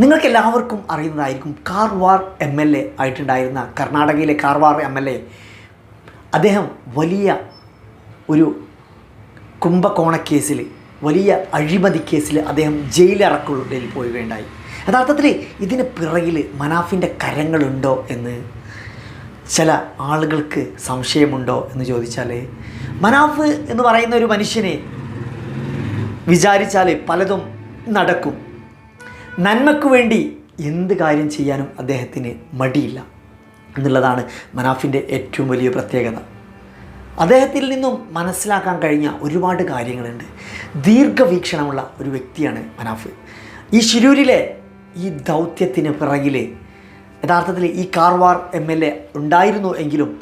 നിങ്ങൾക്ക് എല്ലാവർക്കും അറിയുന്നതായിരിക്കും കാർവാർ എം എൽ എ ആയിട്ടുണ്ടായിരുന്ന കർണാടകയിലെ കാർവാർ എം എൽ എ. അദ്ദേഹം വലിയ ഒരു കുംഭകോണ കേസിൽ വലിയ അഴിമതി കേസിൽ അദ്ദേഹം ജയിലിറക്കുള്ളിൽ പോവുകയുണ്ടായി യഥാർത്ഥത്തിൽ ഇതിന് പിറകിൽ മനാഫിന്റെ കരങ്ങളുണ്ടോ എന്ന് ചില ആളുകൾക്ക് സംശയമുണ്ടോ എന്ന് ചോദിച്ചാൽ മനാഫ് എന്ന് പറയുന്ന ഒരു മനുഷ്യനെ വിചാരിച്ചാൽ പലതും നടക്കും. നന്മയ്ക്ക് വേണ്ടി എന്ത് കാര്യം ചെയ്യാനും അദ്ദേഹത്തിന് മടിയില്ല എന്നുള്ളതാണ് മനാഫിന്റെ ഏറ്റവും വലിയ പ്രത്യേകത. അദ്ദേഹത്തിൽ നിന്നും മനസ്സിലാക്കാൻ കഴിഞ്ഞ ഒരുപാട് കാര്യങ്ങളുണ്ട്. ദീർഘവീക്ഷണമുള്ള ഒരു വ്യക്തിയാണ് മനാഫ്. ഈ ശിരൂരിലെ ഈ ദൗത്യത്തിന് പിറകിൽ യഥാർത്ഥത്തിൽ ഈ കാർവാർ എം എൽ എ ഉണ്ടായിരുന്നു എങ്കിലും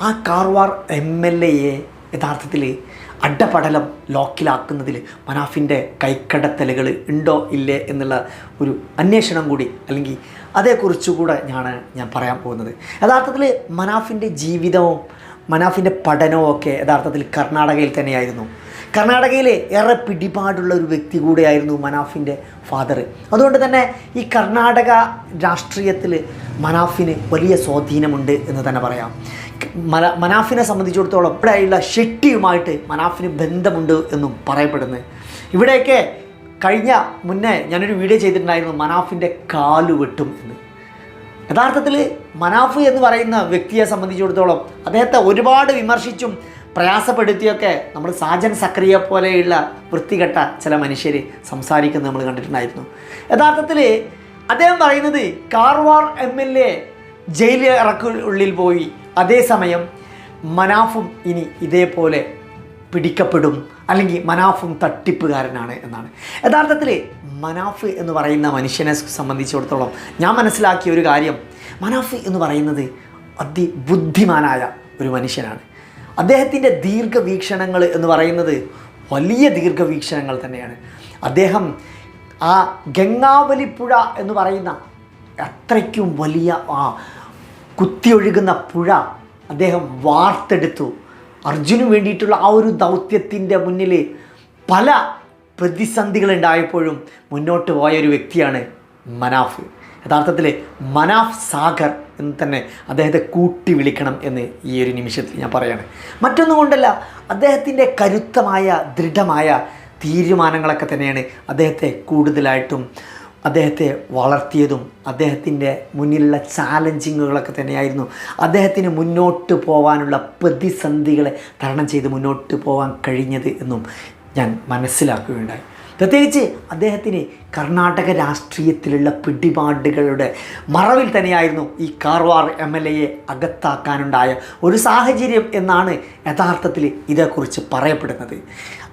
ആ കാർവാർ എം എൽ എയെ യഥാർത്ഥത്തിൽ അഡപടലം ലോക്കിലാക്കുന്നതിൽ മനാഫിന്റെ കൈക്കടത്തലുകൾ ഉണ്ടോ ഇല്ലേ എന്നുള്ള ഒരു അന്വേഷണം കൂടി അല്ലെങ്കിൽ അതേക്കുറിച്ചുകൂടെ ഞാൻ ഞാൻ പറയാൻ പോകുന്നത്. യഥാർത്ഥത്തിൽ മനാഫിന്റെ ജീവിതവും മനാഫിന്റെ പഠനവും ഒക്കെ യഥാർത്ഥത്തിൽ കർണാടകയിൽ തന്നെയായിരുന്നു. കർണാടകയിലെ ഏറെ പിടിപാടുള്ള ഒരു വ്യക്തി കൂടെയായിരുന്നു മനാഫിന്റെ ഫാദർ അതുകൊണ്ട് തന്നെ ഈ കർണാടക രാഷ്ട്രീയത്തിൽ മനാഫിന് വലിയ സ്വാധീനമുണ്ട് എന്ന് തന്നെ പറയാം. മന മനാഫിനെ സംബന്ധിച്ചിടത്തോളം ഇവിടെയുള്ള ഷെട്ടിയുമായിട്ട് മനാഫിന് ബന്ധമുണ്ട് എന്നും പറയപ്പെടുന്നു ഇവിടെയൊക്കെ കഴിഞ്ഞ മുന്നേ ഞാനൊരു വീഡിയോ ചെയ്തിട്ടുണ്ടായിരുന്നു മനാഫിന്റെ കാൽ വെട്ടും എന്ന്. യഥാർത്ഥത്തിൽ മനാഫ് എന്ന് പറയുന്ന വ്യക്തിയെ സംബന്ധിച്ചിടത്തോളം അദ്ദേഹത്തെ ഒരുപാട് വിമർശിച്ചും പ്രയാസപ്പെടുത്തിയൊക്കെ നമ്മൾ സാജൻ സക്രിയ പോലെയുള്ള വൃത്തികെട്ട ചില മനുഷ്യർ സംസാരിക്കുന്നത് നമ്മൾ കണ്ടിട്ടുണ്ടായിരുന്നു. യഥാർത്ഥത്തിൽ അദ്ദേഹം പറയുന്നത് കാർവാർ എം എൽ എ ജയിലിൽ ഇറക്കുള്ളിൽ പോയി അതേസമയം മനാഫും ഇനി ഇതേപോലെ പിടിക്കപ്പെടും അല്ലെങ്കിൽ മനാഫും തട്ടിപ്പുകാരനാണ് എന്നാണ്. യഥാർത്ഥത്തിൽ മനാഫ് എന്ന് പറയുന്ന മനുഷ്യനെ സംബന്ധിച്ചിടത്തോളം ഞാൻ മനസ്സിലാക്കിയ ഒരു കാര്യം മനാഫ് എന്ന് പറയുന്നത് അതിബുദ്ധിമാനായ ഒരു മനുഷ്യനാണ്. അദ്ദേഹത്തിന്റെ ദീർഘവീക്ഷണങ്ങൾ എന്ന് പറയുന്നത് വലിയ ദീർഘവീക്ഷണങ്ങൾ തന്നെയാണ്. അദ്ദേഹം ആ ഗംഗാവലിപ്പുഴ എന്ന് പറയുന്ന അത്രയ്ക്കും വലിയ ആ കുത്തിയൊഴുകുന്ന പുഴ അദ്ദേഹം വാർത്തെടുത്തു. അർജുന് വേണ്ടിയിട്ടുള്ള ആ ഒരു ദൗത്യത്തിന്റെ മുന്നിൽ പല പ്രതിസന്ധികളുണ്ടായപ്പോഴും മുന്നോട്ട് പോയ ഒരു വ്യക്തിയാണ് മനാഫ്. യഥാർത്ഥത്തിൽ മനാഫ് സാഗർ എന്ന് തന്നെ അദ്ദേഹത്തെ കൂട്ടി വിളിക്കണം എന്ന് ഈ ഒരു നിമിഷത്തിൽ ഞാൻ പറയാണ്. മറ്റൊന്നും കൊണ്ടല്ല അദ്ദേഹത്തിന്റെ കരുത്തമായ ദൃഢമായ തീരുമാനങ്ങളൊക്കെ തന്നെയാണ് അദ്ദേഹത്തെ കൂടുതലായിട്ടും അദ്ദേഹത്തെ വളർത്തിയതും അദ്ദേഹത്തിന്റെ മുന്നിലുള്ള ചാലഞ്ചിങ്ങുകളൊക്കെ തന്നെയായിരുന്നു. അദ്ദേഹത്തിന് മുന്നോട്ട് പോകാനുള്ള പ്രതിസന്ധികളെ തരണം ചെയ്ത് മുന്നോട്ട് പോകാൻ കഴിഞ്ഞത് എന്നും ഞാൻ മനസ്സിലാക്കുകയുണ്ടായി. പ്രത്യേകിച്ച് അദ്ദേഹത്തിന് കർണാടക രാഷ്ട്രീയത്തിലുള്ള പിടിപാടുകളുടെ മറവിൽ തന്നെയായിരുന്നു ഈ കാർവാർ എം എൽ എയെ അകത്താക്കാനുണ്ടായ ഒരു സാഹചര്യം എന്നാണ് യഥാർത്ഥത്തിൽ ഇതേക്കുറിച്ച് പറയപ്പെടുന്നത്.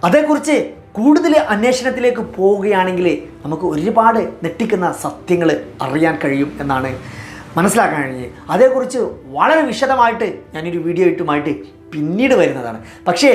അതേക്കുറിച്ച് കൂടുതൽ അന്വേഷണത്തിലേക്ക് പോവുകയാണെങ്കിൽ നമുക്ക് ഒരുപാട് ഞെട്ടിക്കുന്ന സത്യങ്ങൾ അറിയാൻ കഴിയും എന്നാണ് മനസ്സിലാക്കാൻ കഴിഞ്ഞത് അതേക്കുറിച്ച് വളരെ വിശദമായിട്ട് ഞാനൊരു വീഡിയോ ഇട്ടുമായിട്ട് പിന്നീട് വരുന്നതാണ്. പക്ഷേ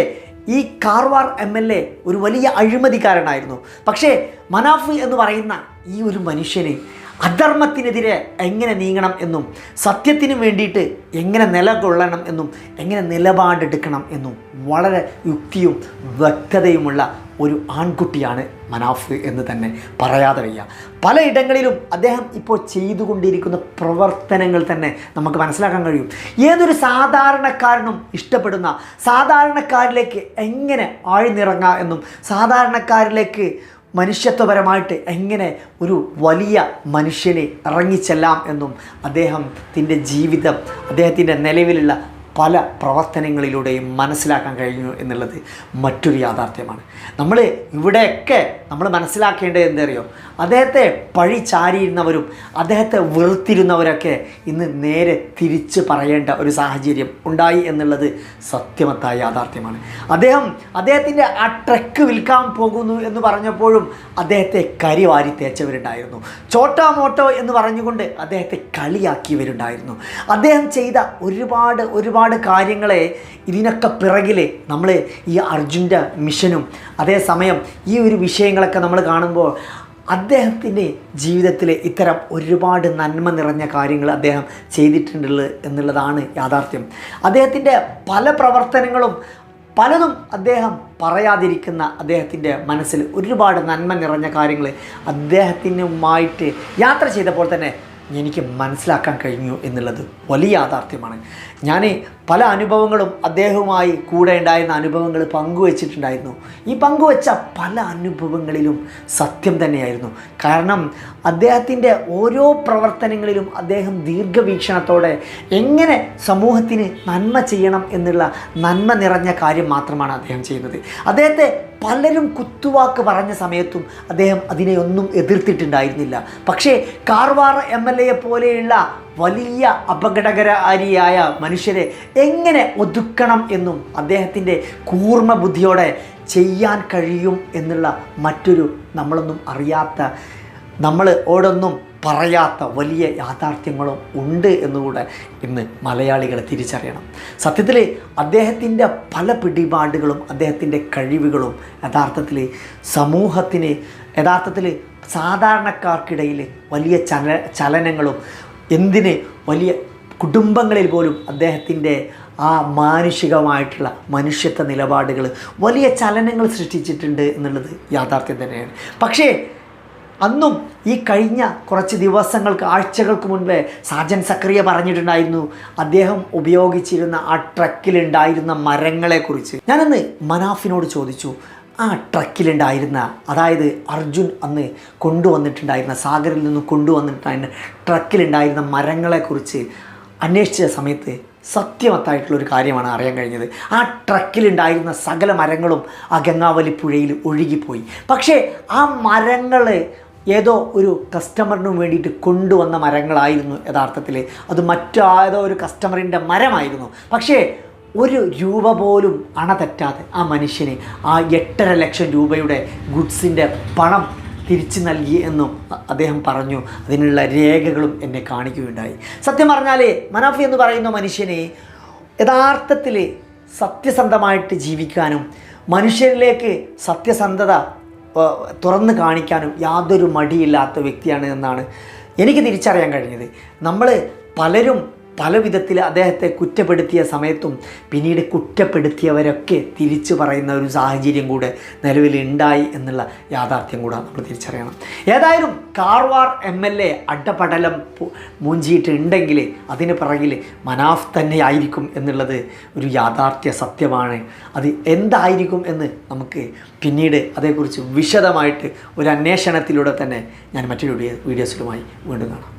ഈ കാർവാർ എം എൽ എ ഒരു വലിയ അഴിമതിക്കാരനായിരുന്നു. പക്ഷേ മനാഫ് എന്ന് പറയുന്ന ഈ ഒരു മനുഷ്യന് അധർമ്മത്തിനെതിരെ എങ്ങനെ നീങ്ങണം എന്നും സത്യത്തിന് വേണ്ടിയിട്ട് എങ്ങനെ നിലകൊള്ളണം എന്നും എങ്ങനെ നിലപാടെടുക്കണം എന്നും വളരെ യുക്തിയും വ്യക്തതയുമുള്ള ഒരു ആൺകുട്ടിയാണ് മനാഫ് എന്ന് തന്നെ പറയാതെ വയ്യ. പലയിടങ്ങളിലും അദ്ദേഹം ഇപ്പോൾ ചെയ്തുകൊണ്ടിരിക്കുന്ന പ്രവർത്തനങ്ങൾ തന്നെ നമുക്ക് മനസ്സിലാക്കാൻ കഴിയും. ഏതൊരു സാധാരണക്കാരനും ഇഷ്ടപ്പെടുന്ന സാധാരണക്കാരിലേക്ക് എങ്ങനെ ആഴ്ന്നിറങ്ങാം എന്നും സാധാരണക്കാരിലേക്ക് മനുഷ്യത്വപരമായിട്ട് എങ്ങനെ ഒരു വലിയ മനുഷ്യനെ ഇറങ്ങിച്ചെല്ലാം എന്നും അദ്ദേഹത്തിന്റെ ജീവിതം അദ്ദേഹത്തിന്റെ നിലവിലുള്ള പല പ്രവർത്തനങ്ങളിലൂടെയും മനസ്സിലാക്കാൻ കഴിഞ്ഞു എന്നുള്ളത് മറ്റൊരു യാഥാർത്ഥ്യമാണ്. നമ്മൾ ഇവിടെയൊക്കെ നമ്മൾ മനസ്സിലാക്കേണ്ടത് എന്തറിയോ? അദ്ദേഹത്തെ പഴി ചാരിയിരുന്നവരും അദ്ദേഹത്തെ വെറുത്തിരുന്നവരൊക്കെ ഇന്ന് നേരെ തിരിച്ച് പറയേണ്ട ഒരു സാഹചര്യം ഉണ്ടായി എന്നുള്ളത് സത്യമത്തായ യാഥാർത്ഥ്യമാണ്. അദ്ദേഹം അദ്ദേഹത്തിന്റെ ആ ട്രക്ക് വിൽക്കാൻ പോകുന്നു എന്ന് പറഞ്ഞപ്പോഴും അദ്ദേഹത്തെ കരി വാരി തേച്ചവരുണ്ടായിരുന്നു. ചോട്ടോ മോട്ടോ എന്ന് പറഞ്ഞുകൊണ്ട് അദ്ദേഹത്തെ കളിയാക്കിയവരുണ്ടായിരുന്നു. അദ്ദേഹം ചെയ്ത ഒരുപാട് ഒരുപാട് കാര്യങ്ങളെ ഇതിനൊക്കെ പിറകിൽ നമ്മൾ ഈ അർജുന്റെ മിഷനും അതേസമയം ഈ ഒരു വിഷയങ്ങളൊക്കെ നമ്മൾ കാണുമ്പോൾ അദ്ദേഹത്തിന്റെ ജീവിതത്തിൽ ഇത്തരം ഒരുപാട് നന്മ നിറഞ്ഞ കാര്യങ്ങൾ അദ്ദേഹം ചെയ്തിട്ടുണ്ടുള്ളത് എന്നുള്ളതാണ് യാഥാർത്ഥ്യം. അദ്ദേഹത്തിന്റെ പല പ്രവർത്തനങ്ങളും പലതും അദ്ദേഹം പറയാതിരിക്കുന്ന അദ്ദേഹത്തിന്റെ മനസ്സിൽ ഒരുപാട് നന്മ നിറഞ്ഞ കാര്യങ്ങൾ അദ്ദേഹത്തിനുമായിട്ട് യാത്ര ചെയ്തപ്പോൾ തന്നെ എനിക്ക് മനസ്സിലാക്കാൻ കഴിഞ്ഞു എന്നുള്ളത് വലിയ യാഥാർത്ഥ്യമാണ്. ഞാൻ പല അനുഭവങ്ങളും അദ്ദേഹവുമായി കൂടെ ഉണ്ടായിരുന്ന അനുഭവങ്ങൾ പങ്കുവച്ചിട്ടുണ്ടായിരുന്നു. ഈ പങ്കുവച്ച പല അനുഭവങ്ങളിലും സത്യം തന്നെയായിരുന്നു. കാരണം അദ്ദേഹത്തിന്റെ ഓരോ പ്രവർത്തനങ്ങളിലും അദ്ദേഹം ദീർഘവീക്ഷണത്തോടെ എങ്ങനെ സമൂഹത്തിന് നന്മ ചെയ്യണം എന്നുള്ള നന്മ നിറഞ്ഞ കാര്യം മാത്രമാണ് അദ്ദേഹം ചെയ്യുന്നത്. അദ്ദേഹത്തെ പലരും കുത്തുവാക്ക് പറഞ്ഞ സമയത്തും അദ്ദേഹം അതിനെ ഒന്നും എതിർത്തിട്ടുണ്ടായിരുന്നില്ല. പക്ഷേ കാർവാർ എം എൽ എയെ പോലെയുള്ള വലിയ അപകടകരാരിയായ മനുഷ്യരെ എങ്ങനെ ഒതുക്കണം എന്നും അദ്ദേഹത്തിന്റെ കൂർമ്മ ബുദ്ധിയോടെ ചെയ്യാൻ കഴിയും എന്നുള്ള മറ്റൊരു നമ്മളൊന്നും അറിയാത്ത നമ്മൾ ഓടൊന്നും പറയാത്ത വലിയ യാഥാർത്ഥ്യങ്ങളും ഉണ്ട് എന്നുകൂടെ ഇന്ന് മലയാളികൾ തിരിച്ചറിയണം. സത്യത്തിൽ അദ്ദേഹത്തിന്റെ പല പിടിപാടുകളും അദ്ദേഹത്തിന്റെ കഴിവുകളും യഥാർത്ഥത്തിൽ സമൂഹത്തിന് യഥാർത്ഥത്തിൽ സാധാരണക്കാർക്കിടയിൽ വലിയ ചല ചലനങ്ങളും എന്തിന് വലിയ കുടുംബങ്ങളിൽ പോലും അദ്ദേഹത്തിന്റെ ആ മാനുഷികമായിട്ടുള്ള മനുഷ്യത്വ നിലപാടുകൾ വലിയ ചലനങ്ങൾ സൃഷ്ടിച്ചിട്ടുണ്ട് എന്നുള്ളത് യാഥാർത്ഥ്യം തന്നെയാണ്. പക്ഷേ അന്നും ഈ കഴിഞ്ഞ കുറച്ച് ദിവസങ്ങൾക്ക് ആഴ്ചകൾക്ക് മുൻപേ സാജൻ സക്രിയ പറഞ്ഞിട്ടുണ്ടായിരുന്നു അദ്ദേഹം ഉപയോഗിച്ചിരുന്ന ആ ട്രക്കിലുണ്ടായിരുന്ന മരങ്ങളെക്കുറിച്ച്. ഞാനന്ന് മനാഫിനോട് ചോദിച്ചു ആ ട്രക്കിലുണ്ടായിരുന്ന അതായത് അർജുൻ അന്ന് കൊണ്ടുവന്നിട്ടുണ്ടായിരുന്ന സാഗറിൽ നിന്ന് കൊണ്ടുവന്നിട്ടുണ്ടായിരുന്ന ട്രക്കിലുണ്ടായിരുന്ന മരങ്ങളെക്കുറിച്ച് അന്വേഷിച്ച സമയത്ത് സത്യവത്തായിട്ടുള്ളൊരു കാര്യമാണ് അറിയാൻ കഴിഞ്ഞത്. ആ ട്രക്കിലുണ്ടായിരുന്ന സകല മരങ്ങളും ആ ഗംഗാവലി പുഴയിൽ ഒഴുകിപ്പോയി. പക്ഷേ ആ മരങ്ങൾ ഏതോ ഒരു കസ്റ്റമറിന് വേണ്ടിയിട്ട് കൊണ്ടുവന്ന മരങ്ങളായിരുന്നു യഥാർത്ഥത്തിൽ. അത് മറ്റേതോ ഒരു കസ്റ്റമറിന്റെ മരമായിരുന്നു. പക്ഷേ ഒരു രൂപ പോലും അണ തെറ്റാതെ ആ മനുഷ്യന് ആ എട്ടര ലക്ഷം രൂപയുടെ ഗുഡ്സിന്റെ പണം തിരിച്ചു നൽകി എന്നും അദ്ദേഹം പറഞ്ഞു. അതിനുള്ള രേഖകളും എന്നെ കാണിക്കുകയുണ്ടായി. സത്യം പറഞ്ഞാൽ മനാഫി എന്ന് പറയുന്ന മനുഷ്യനെ യഥാർത്ഥത്തിൽ സത്യസന്ധമായിട്ട് ജീവിക്കാനും മനുഷ്യരിലേക്ക് സത്യസന്ധത തുറന്ന് കാണിക്കാനും യാതൊരു മടിയില്ലാത്ത വ്യക്തിയാണ് എന്നാണ് എനിക്ക് തിരിച്ചറിയാൻ കഴിഞ്ഞത്. നമ്മൾ പലരും പല വിധത്തിൽ അദ്ദേഹത്തെ കുറ്റപ്പെടുത്തിയ സമയത്തും പിന്നീട് കുറ്റപ്പെടുത്തിയവരൊക്കെ തിരിച്ചു പറയുന്ന ഒരു സാഹചര്യം കൂടെ നിലവിലുണ്ടായി എന്നുള്ള യാഥാർത്ഥ്യം കൂടെ നമ്മൾ തിരിച്ചറിയണം. ഏതായാലും കാർവാർ എം എൽ എ അഡപടലം പു- മൂഞ്ചിയിട്ടുണ്ടെങ്കിൽ അതിന് പിറകിൽ മനാഫ് തന്നെ ആയിരിക്കും എന്നുള്ളത് ഒരു യാഥാർത്ഥ്യ സത്യമാണ്. അത് എന്തായിരിക്കും എന്ന് നമുക്ക് പിന്നീട് അതേക്കുറിച്ച് വിശദമായിട്ട് ഒരു അന്വേഷണത്തിലൂടെ തന്നെ ഞാൻ മറ്റൊരു വീഡിയോ വീഡിയോസിലുമായി വീണ്ടും കാണാം.